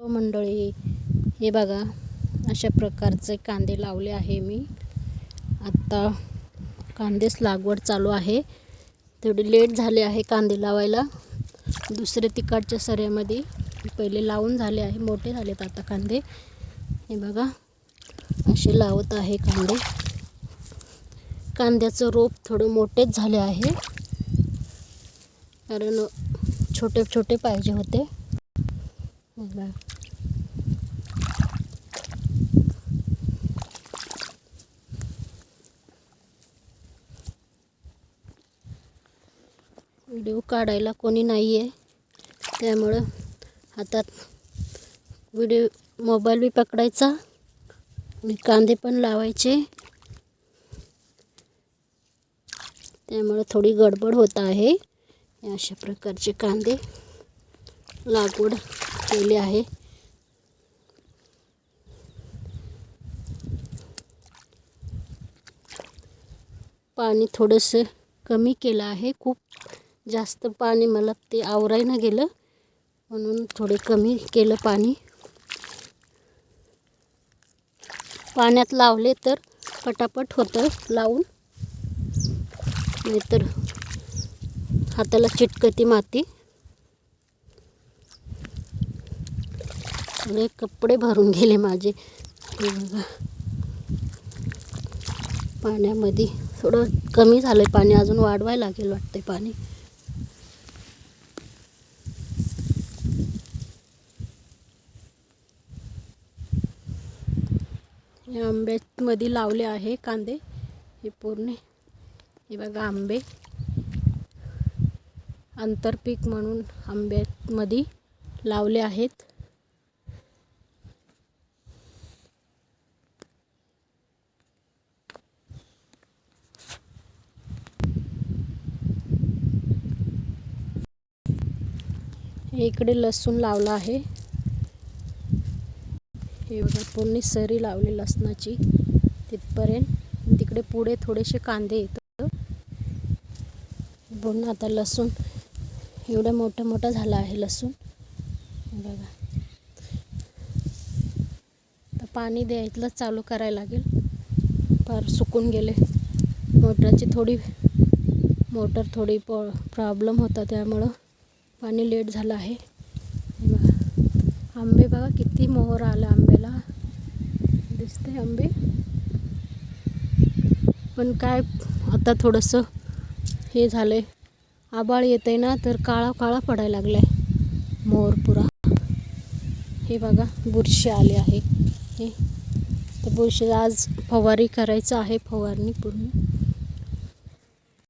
Hello मंडळी हे बघा अशा प्रकारचे कांदे लावले आहे मी. आत्ता कांदेच लागवड चालू आहे. थोडी लेट झाले आहे कांदे लावायला. दुसरे तिकडच्या सऱ्यामध्ये पहिले लावून झाले आहे मोठे झालेत आता कांदे. हे बघा असे लावत आहे कांदे. कांद्याचं रोप थोडं मोठेच झाले आहे. कारण छोटे छोटे पाहिजे होते. व्हिडिओ काढायला कोणी नाही आहे त्यामुळं हातात व्हिडिओ मोबाईल बी पकडायचा. आणि कांदे पण लावायचे. त्यामुळं थोडी गडबड होत आहे. अशा प्रकारचे कांदे लागवड केले आहे. पाणी थोडंसं कमी केलं आहे. खूप जास्त पाणी मला ते आवरायनं गेलं. म्हणून थोडे कमी केलं पाणी. पाण्यात लावले तर पटापट होतं लावून. नाहीतर हाताला चिटकती माती. सगळे कपडे भरून गेले माझे. हे बघा. पाण्यामध्ये थोडं कमी झालं आहे पाणी अजून वाढवायला लागेल वाटते पाणी. हे आंब्यामध्ये लावले आहे कांदे हे पूर्ण. हे बघा आंबे. आंतरपीक म्हणून आंब्यामध्ये लावले आहेत. इकडे लसूण लावला आहे. हे बघा पूर्ण सरी लावली लसणाची तिथपर्यंत. तिकडे पुढे थोडेसे कांदे येतात. पूर्ण आता लसूण एवढा मोठा मोठा झाला आहे लसूण. बघा. तर पाणी द्यायला चालू करायला लागेल. फार सुकून गेले. मोटरची थोडी मोटर थोडी प प्रॉब्लेम होता त्यामुळं. पाणी लेट झालं आहे. बघा. आंबे बघा किती मोहर आला आंब्याला. दिसते आंबे. पण काय आता थोडंसं हे झालं आहे आबाळ आहे ना तर काळा काळा पडायला लागला आहे मोहरपुरा हे बघा बुरशी आले आहे. हे. तर बुरशी आज फवारी करायचं आहे फवारणी पूर्ण.